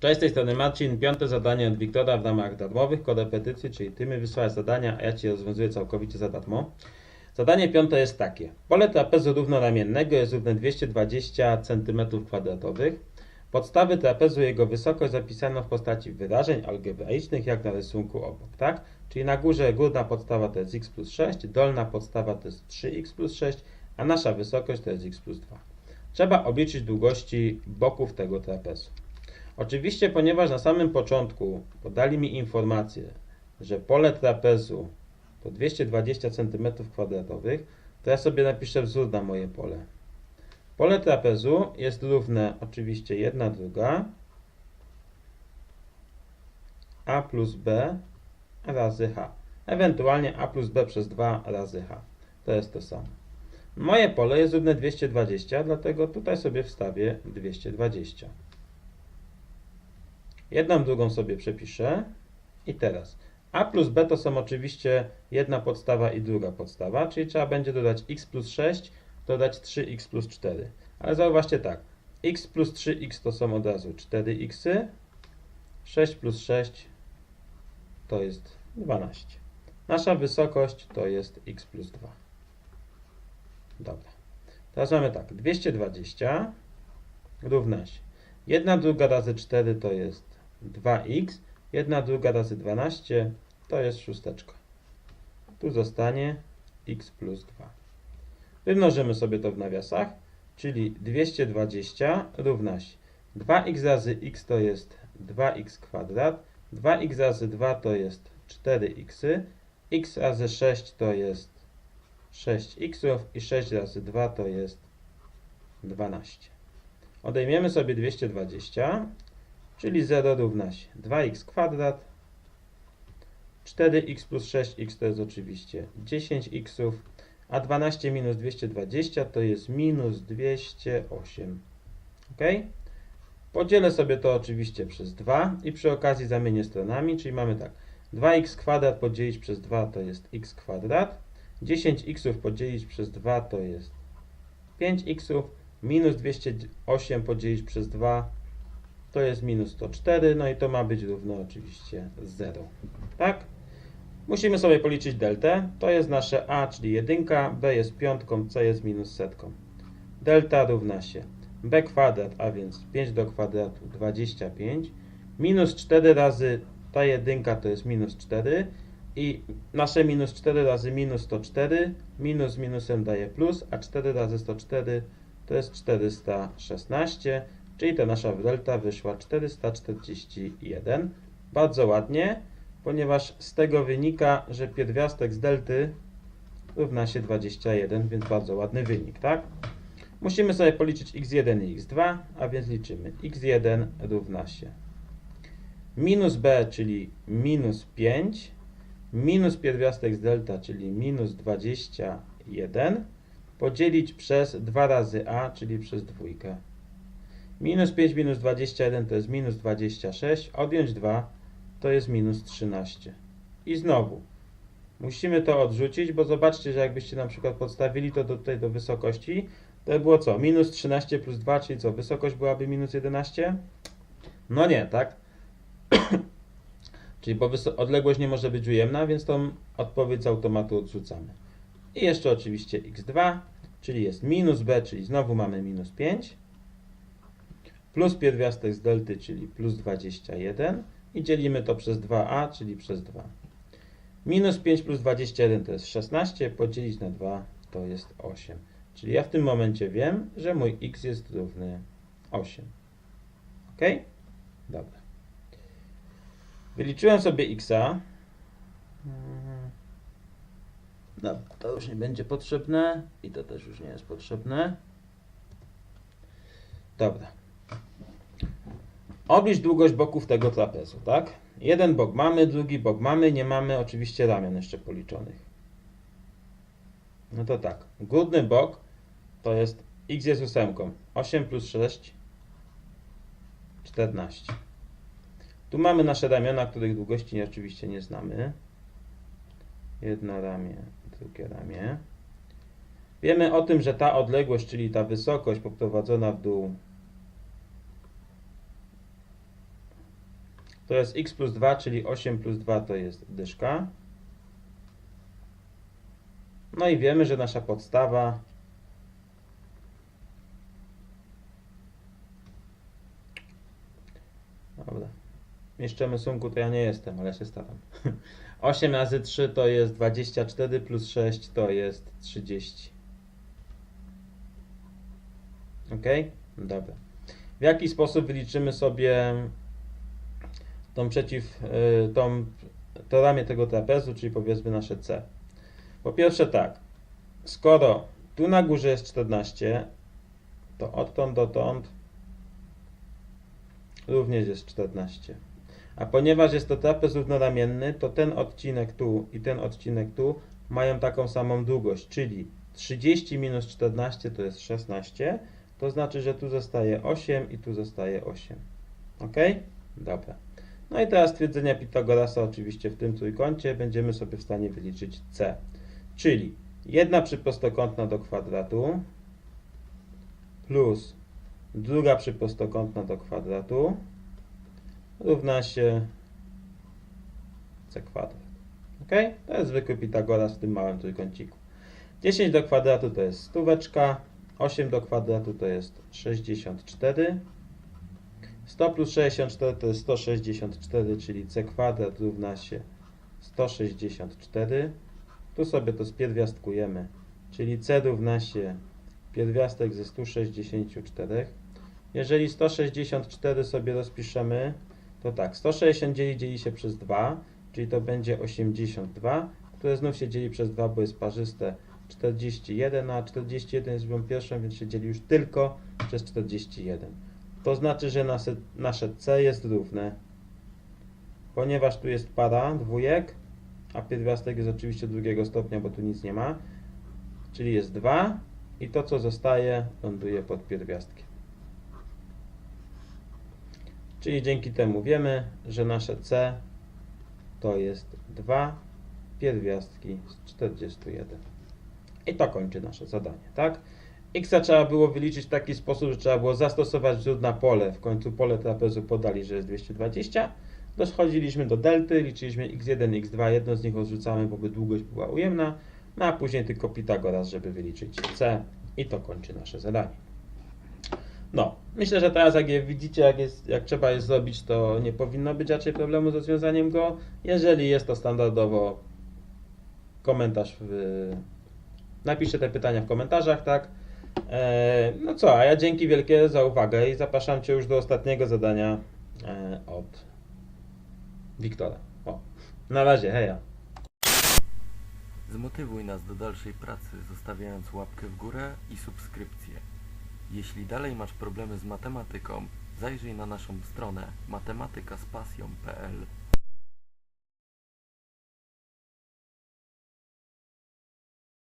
Cześć, z tej strony Marcin. Piąte zadanie od Wiktora w ramach darmowych korepetycji, czyli ty mi wysłałeś zadania, a ja ci rozwiązuję całkowicie za darmo. Zadanie piąte jest takie. Pole trapezu równoramiennego jest równe 220 cm2. Podstawy trapezu jego wysokość zapisano w postaci wyrażeń algebraicznych, jak na rysunku obok, tak? Czyli na górze górna podstawa to jest x plus 6, dolna podstawa to jest 3x plus 6, a nasza wysokość to jest x plus 2. Trzeba obliczyć długości boków tego trapezu. Oczywiście, ponieważ na samym początku podali mi informację, że pole trapezu to 220 cm2, to ja sobie napiszę wzór na moje pole. Pole trapezu jest równe oczywiście 1 druga a plus b razy h. Ewentualnie a plus b przez 2 razy h. To jest to samo. Moje pole jest równe 220, dlatego tutaj sobie wstawię 220. Jedną drugą sobie przepiszę. I teraz a plus b to są oczywiście jedna podstawa i druga podstawa, czyli trzeba będzie dodać x plus 6, dodać 3x plus 4. Ale zauważcie tak, x plus 3x to są od razu 4x, 6 plus 6 to jest 12. Nasza wysokość to jest x plus 2. Dobra. Teraz mamy tak, 220 równa się 1 druga razy 4 to jest 2x, 1 druga razy 12 to jest szósteczka. Tu zostanie x plus 2. Wymnożymy sobie to w nawiasach, czyli 220 równa się 2x razy x to jest 2x kwadrat, 2x razy 2 to jest 4x, x razy 6 to jest 6x i 6 razy 2 to jest 12. Odejmiemy sobie 220, czyli 0 równa się 2x kwadrat, 4x plus 6x to jest oczywiście 10x, a 12 minus 220 to jest minus 208. Ok? Podzielę sobie to oczywiście przez 2 i przy okazji zamienię stronami, czyli mamy tak, 2x kwadrat podzielić przez 2 to jest x kwadrat, 10x podzielić przez 2 to jest 5x, minus 208 podzielić przez 2 to jest minus 104, no i to ma być równo oczywiście 0. Tak? Musimy sobie policzyć deltę. To jest nasze a, czyli jedynka, b jest piątką, c jest minus setką. Delta równa się b kwadrat, a więc 5 do kwadratu 25, minus 4 razy ta jedynka to jest minus 4 i nasze minus 4 razy minus 104, minus minusem daje plus, a 4 razy 104 to jest 416, czyli ta nasza delta wyszła 441. Bardzo ładnie, ponieważ z tego wynika, że pierwiastek z delty równa się 21, więc bardzo ładny wynik, tak? Musimy sobie policzyć x1 i x2, a więc liczymy x1 równa się minus b, czyli minus 5, minus pierwiastek z delta, czyli minus 21, podzielić przez 2 razy a, czyli przez dwójkę. Minus 5 minus 21 to jest minus 26, odjąć 2 to jest minus 13. I znowu, musimy to odrzucić, bo zobaczcie, że jakbyście na przykład podstawili to tutaj do wysokości, to by było co? Minus 13 plus 2, czyli co? Wysokość byłaby minus 11? No nie, tak? czyli bo odległość nie może być ujemna, więc tą odpowiedź z automatu odrzucamy. I jeszcze oczywiście x2, czyli jest minus b, czyli znowu mamy minus 5, plus pierwiastek z delty, czyli plus 21 i dzielimy to przez 2a, czyli przez 2. Minus 5 plus 21 to jest 16, podzielić na 2 to jest 8. Czyli ja w tym momencie wiem, że mój x jest równy 8. Ok? Dobra. Wyliczyłem sobie xa. No, to już nie będzie potrzebne i to też już nie jest potrzebne. Dobra. Oblicz długość boków tego trapezu, tak? Jeden bok mamy, drugi bok mamy, nie mamy oczywiście ramion jeszcze policzonych. No to tak, górny bok to jest x jest ósemką. 8 plus 6, 14. Tu mamy nasze ramiona, których długości oczywiście nie znamy. Jedno ramię, drugie ramię. Wiemy o tym, że ta odległość, czyli ta wysokość poprowadzona w dół to jest x plus 2, czyli 8 plus 2 to jest dyszka. No i wiemy, że nasza podstawa Dobra. Mieszczemy sumku to ja nie jestem, ale się staram. 8 razy 3 to jest 24 plus 6 to jest 30. Ok? Dobra. W jaki sposób wyliczymy sobie tą przeciw, y, tą, to ramię tego trapezu, czyli powiedzmy nasze C? Po pierwsze tak, skoro tu na górze jest 14, to odtąd dotąd również jest 14. A ponieważ jest to trapez równoramienny, to ten odcinek tu i ten odcinek tu mają taką samą długość, czyli 30 minus 14 to jest 16, to znaczy, że tu zostaje 8 i tu zostaje 8. Ok? Dobra. No i teraz twierdzenia Pitagorasa oczywiście w tym trójkącie będziemy sobie w stanie wyliczyć C. Czyli jedna przyprostokątna do kwadratu plus druga przyprostokątna do kwadratu równa się c kwadrat. Ok? To jest zwykły Pitagoras w tym małym trójkąciku. 10 do kwadratu to jest stóweczka, 8 do kwadratu to jest 64. 100 plus 64 to jest 164, czyli c kwadrat równa się 164. Tu sobie to spierwiastkujemy, czyli c równa się pierwiastek ze 164. Jeżeli 164 sobie rozpiszemy, to tak, 160 dzieli, dzieli się przez 2, czyli to będzie 82, które znów się dzieli przez 2, bo jest parzyste 41, a 41 jest liczbą pierwszą, więc się dzieli już tylko przez 41. To znaczy, że nasze, nasze C jest równe, ponieważ tu jest para dwójek, a pierwiastek jest oczywiście drugiego stopnia, bo tu nic nie ma, czyli jest 2 i to co zostaje ląduje pod pierwiastkiem. Czyli dzięki temu wiemy, że nasze C to jest 2 pierwiastki z 41. I to kończy nasze zadanie, tak? X trzeba było wyliczyć w taki sposób, że trzeba było zastosować wzór na pole. W końcu pole trapezu podali, że jest 220. Dochodziliśmy do delty, liczyliśmy x1, x2, jedno z nich odrzucamy, bo by długość była ujemna, no a później tylko Pitagoras, żeby wyliczyć C i to kończy nasze zadanie. No, myślę, że teraz jak je widzicie, jak, jest, jak trzeba je zrobić, to nie powinno być raczej problemu z rozwiązaniem go. Jeżeli jest to standardowo, komentarz w... Napiszcie te pytania w komentarzach, tak? E, no co, a ja dzięki wielkie za uwagę i zapraszam Cię już do ostatniego zadania e, od Wiktora. O, na razie, heja. Zmotywuj nas do dalszej pracy, zostawiając łapkę w górę i subskrypcję. Jeśli dalej masz problemy z matematyką, zajrzyj na naszą stronę matematykazpasją.pl